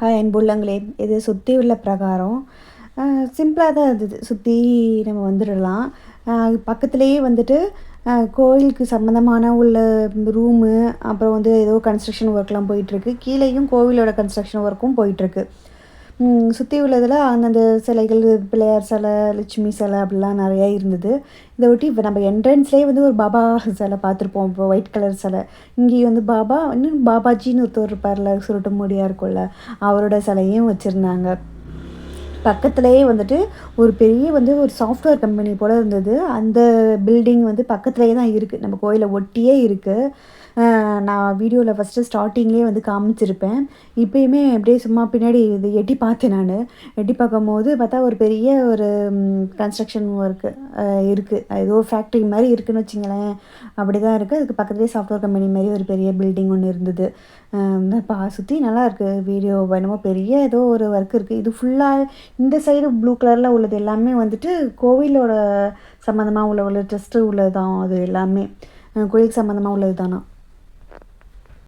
Hi அன்புள்ளங்களே இது சுற்றி உள்ள பிரகாரம். சிம்பிளாக தான் இருந்தது சுற்றி நம்ம வந்துடலாம். பக்கத்துலேயே வந்துட்டு கோயிலுக்கு சம்மந்தமான உள்ள ரூமு அப்புறம் வந்து ஏதோ கன்ஸ்ட்ரக்ஷன் ஒர்க்லாம் போயிட்டுருக்கு கீழேயும் கோவிலோட கன்ஸ்ட்ரக்ஷன் ஒர்க்கும் போயிட்டுருக்கு சுற்றி உள்ளதில் அந்தந்த சிலைகள் பிள்ளையார் சிலை லட்சுமி சிலை அப்படிலாம் நிறையா இருந்தது. இதை ஒட்டி இப்போ நம்ம என்ட்ரன்ஸ்லேயே வந்து ஒரு பாபா சிலை பார்த்துருப்போம். இப்போ ஒயிட் கலர் சிலை. இங்கேயும் வந்து பாபா இன்னும் பாபாஜின்னு ஒருத்தர் இருப்பார்ல சுருட்டு மூடியாக இருக்கும்ல அவரோட சிலையும் வச்சுருந்தாங்க. பக்கத்துலேயே வந்துட்டு ஒரு பெரிய வந்து ஒரு சாஃப்ட்வேர் கம்பெனி போல் இருந்தது. அந்த பில்டிங் வந்து பக்கத்துலேயே தான் இருக்குது நம்ம கோயிலை ஒட்டியே இருக்குது நான் வீடியோவில் ஃபஸ்ட்டு ஸ்டார்டிங்லேயே வந்து காமிச்சிருப்பேன். இப்போயுமே அப்படியே சும்மா பின்னாடி இது எட்டி பார்த்தேன் நான். எட்டி பார்க்கும்போது பார்த்தா ஒரு பெரிய ஒரு கன்ஸ்ட்ரக்ஷன் ஒர்க்கு இருக்குது ஏதோ ஃபேக்ட்ரி மாதிரி இருக்குதுன்னு வச்சிங்களேன். அப்படி தான் இருக்குது அதுக்கு பக்கத்துலேயே சாஃப்ட்வேர் கம்பெனி மாதிரி ஒரு பெரிய பில்டிங் ஒன்று இருந்தது. பா சுற்றி நல்லா இருக்குது வீடியோ என்னமோ பெரிய ஏதோ ஒரு ஒர்க் இருக்குது இது ஃபுல்லாக இந்த சைடு ப்ளூ கலரில் உள்ளது எல்லாமே வந்துட்டு கோவிலோட சம்மந்தமாக உள்ள உள்ள ட்ரெஸ்ட்டு உள்ளது தான் அது எல்லாமே. கோயிலுக்கு சம்மந்தமாக உள்ளது தானா